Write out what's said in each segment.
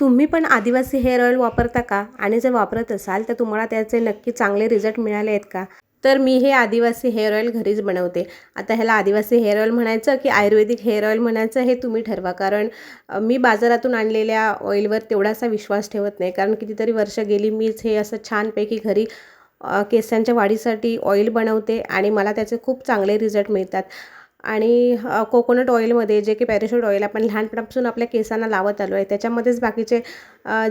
तुम्ही पण आदिवासी हेअर ऑइल वापरता का? आणि जर वापरत असाल तर तुम्हाला त्याचे नक्की चांगले रिझल्ट मिळाले आहेत का? तर मी हे आदिवासी हेअर ऑइल घरीच बनवते. आता ह्याला आदिवासी हेअर ऑइल म्हणायचं की आयुर्वेदिक हेअर ऑइल म्हणायचं हे तुम्ही ठरवा. कारण मी बाजारातून आणलेल्या ऑइलवर तेवढासा विश्वास ठेवत नाही. कारण कितीतरी वर्ष गेली मीच हे असं छानपैकी घरी केसांच्या वाढीसाठी ऑइल बनवते आणि मला त्याचे खूप चांगले रिझल्ट मिळतात. आणि कोकोनट ऑइलमध्ये जे की पॅराशूट ऑइल आपण लहानपणापासून आपल्या केसांना लावत आलो आहे त्याच्यामध्येच बाकीचे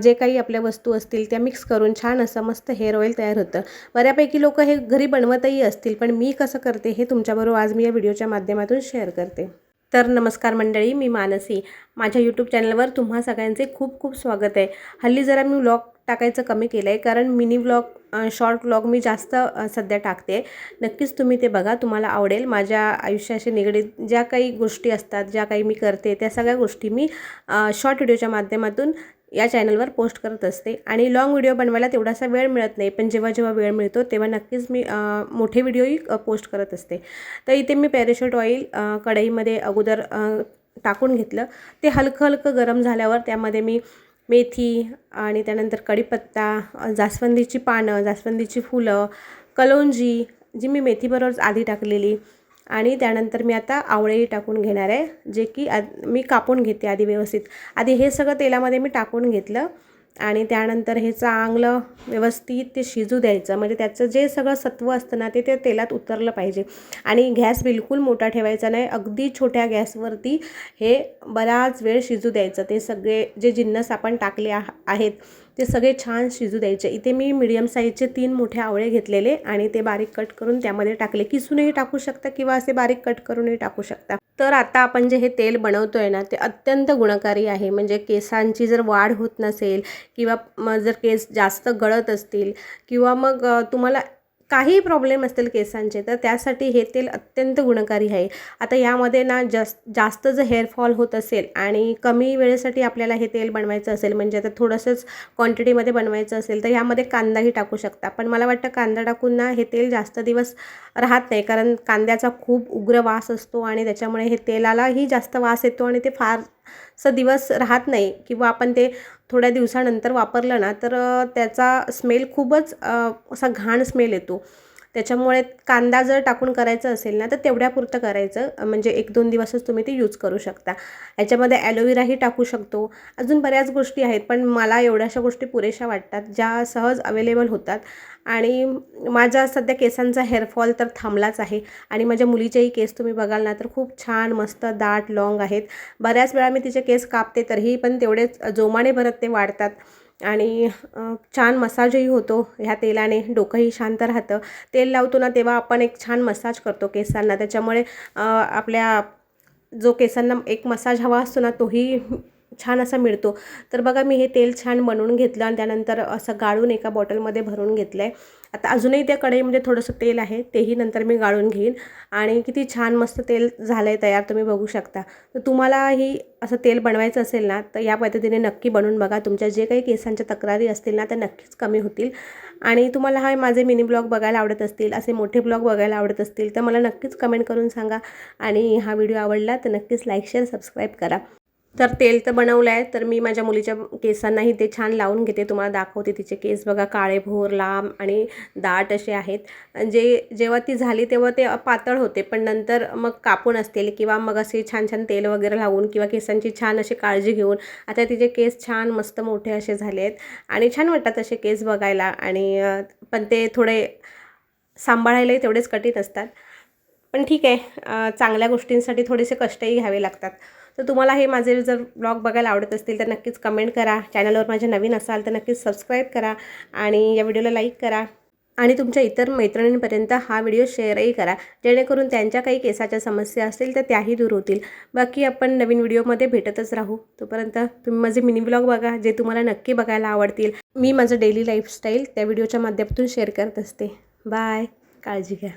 जे काही आपल्या वस्तू असतील त्या मिक्स करून छान असं मस्त हेअर ऑइल तयार होतं. बऱ्यापैकी लोक हे घरी बनवतही असतील पण मी कसं करते हे तुमच्याबरोबर आज मी या व्हिडिओच्या माध्यमातून शेअर करते. तर नमस्कार मंडळी मी मानसी. माझ्या यूट्यूब चॅनलवर तुम्हा सगळ्यांचे खूप खूप स्वागत आहे. हल्ली जरा मी व्लॉग टाकायचं कमी केलं आहे कारण मिनी व्लॉग शॉर्ट व्लॉग मी जास्त सध्या टाकते. नक्कीच तुम्ही ते बघा तुम्हाला आवडेल. माझ्या आयुष्याशी निगडीत ज्या काही गोष्टी असतात ज्या काही मी करते त्या सगळ्या गोष्टी मी शॉर्ट व्हिडिओच्या माध्यमातून या चॅनलवर पोस्ट करत असते. आणि लाँग व्हिडिओ बनवायला तेवढासा वेळ मिळत नाही पण जेव्हा जेव्हा वेळ मिळतो तेव्हा नक्कीच मी मोठे व्हिडिओही पोस्ट करत असते. तर इथे मी पॅरेशूट ऑइल कढईमध्ये अगोदर टाकून घेतलं. ते हलकं हलकं गरम झाल्यावर त्यामध्ये मी मेथी आणि त्यानंतर कढीपत्ता जास्वंदीची पानं जास्वंदीची फुलं कलोंजी जी मी मेथीबरोबर आधी टाकलेली. आणि त्यानंतर मी आता आवळेही टाकून घेणार आहे जे की आ मी कापून घेते आधी व्यवस्थित. आधी हे सगळं तेलामध्ये मी टाकून घेतलं. आणि त्यानंतर हे चांगलं व्यवस्थित ते शिजू द्यायचं. म्हणजे त्याचं जे सगळं सत्व असतं ना ते त्या तेलात उतरलं पाहिजे. आणि गॅस बिलकुल मोठा ठेवायचा नाही. अगदी छोट्या गॅसवरती हे बराच वेळ शिजू द्यायचं. ते सगळे जे जिन्नस आपण टाकले आह आहेत ते सगळे छान शिजू द्यायचे. इथे मी मिडियम साईजचे तीन मोठे आवळे घेतलेले आणि ते बारीक कट करून त्यामध्ये टाकले. किसूनही टाकू शकता किंवा असे बारीक कट करूनही टाकू शकता. तर आता आपण जे हे तेल बनवतो आहे ना ते अत्यंत गुणकारी आहे. म्हणजे केसांची जर वाढ होत नसेल किंवा मग जर केस जास्त गळत असतील किंवा मग तुम्हाला काही प्रॉब्लेम असतील केसांचे तर त्यासाठी हे तेल अत्यंत गुणकारी आहे. आता यामध्ये ना जास्त जास्त जर हेअरफॉल होत असेल आणि कमी वेळेसाठी आपल्याला हे तेल बनवायचं असेल म्हणजे आता थोडंसंच क्वांटिटीमध्ये बनवायचं असेल तर यामध्ये कांदाही टाकू शकता. पण मला वाटतं कांदा टाकून ना हे तेल जास्त दिवस राहत नाही कारण कांद्याचा खूप उग्र वास असतो आणि त्याच्यामुळे हे तेलालाही जास्त वास येतो आणि ते फार फारसं दिवस राहत नाही किंवा आपण ते थोड्या दिवसानंतर वापरलं ना तर त्याचा स्मेल खूपच असा घाण स्मेल येतो. त्याच्यामुळे कांदा जर टाकून करायचं असेल ना तर तेवढ्यापुरतं करायचं. म्हणजे एक दोन दिवसच तुम्ही ते यूज करू शकता. याच्यामध्ये ॲलोवेराही टाकू शकतो. अजून बऱ्याच गोष्टी आहेत पण मला एवढ्याशा गोष्टी पुरेशा वाटतात ज्या सहज अवेलेबल होतात. आणि माझा सध्या केसांचा हेअरफॉल तर थांबलाच आहे. आणि माझ्या मुलीचेही केस तुम्ही बघाल ना तर खूप छान मस्त दाट लॉंग आहेत. बऱ्याच वेळा मी तिचे केस कापते तरीही पण तेवढेच जोमाने भरत ते वाढतात. आणि छान मसाजही होतो ह्या तेलाने डोकंही शांत राहतं. तेल लावतो ना तेव्हा आपण एक छान मसाज करतो केसांना. त्याच्यामुळे आपल्या जो केसांना एक मसाज हवा असतो ना तोही छान असा मिळतो. तर बघा मी हे तेल छान बनवून घेतलं आणि त्यानंतर असं गाळून एका बॉटलमध्ये भरून घेतलं आहे आता अजूनही त्या कढईमध्ये थोडंसं तेल आहे तेही नंतर मी गाळून घेईन. आणि किती छान मस्त तेल झालं आहे तयार तुम्ही बघू शकता. तर तुम्हालाही असं तेल बनवायचं असेल ना तर या पद्धतीने नक्की बनवून बघा. तुमच्या जे काही केसांच्या तक्रारी असतील ना त्या नक्कीच कमी होतील. आणि तुम्हाला हा माझे मिनी ब्लॉग बघायला आवडत असतील असे मोठे ब्लॉग बघायला आवडत असतील तर मला नक्कीच कमेंट करून सांगा. आणि हा व्हिडिओ आवडला तर नक्कीच लाईक शेअर सबस्क्राईब करा. तर तेल तर बनवलं आहे तर मी माझ्या मुलीच्या केसांनाही ते छान लावून घेते. तुम्हाला दाखवते तिचे केस. बघा काळे भोर लांब आणि दाट असे आहेत. जे जेव्हा ती झाली तेव्हा ते पातळ होते पण नंतर मग कापून असतील किंवा मग असे छान छान तेल वगैरे लावून किंवा केसांची छान अशी काळजी घेऊन आता तिचे केस छान मस्त मोठे असे झाले आहेत. आणि छान वाटतात असे केस बघायला आणि पण ते थोडे सांभाळायलाही तेवढेच कठीण असतात. पण ठीक आहे चांगल्या गोष्टींसाठी थोडेसे कष्टही घ्यावे लागतात. तर तुम्हाला हे माझे जर ब्लॉग बघायला आवडत असतील तर नक्कीच कमेंट करा. चॅनलवर माझ्या नवीन असाल तर नक्कीच सबस्क्राईब करा आणि या व्हिडिओला लाईक करा. आणि तुमच्या इतर मैत्रिणींपर्यंत हा व्हिडिओ शेअरही करा. जेणेकरून त्यांच्या काही केसाच्या समस्या असतील तर त्याही दूर होतील. बाकी आपण नवीन व्हिडिओमध्ये भेटतच राहू. तोपर्यंत तुम्ही माझे मिनी ब्लॉग बघा जे तुम्हाला नक्की बघायला आवडतील. मी माझं डेली लाईफस्टाईल त्या व्हिडिओच्या माध्यमातून शेअर करत असते. बाय काळजी घ्या.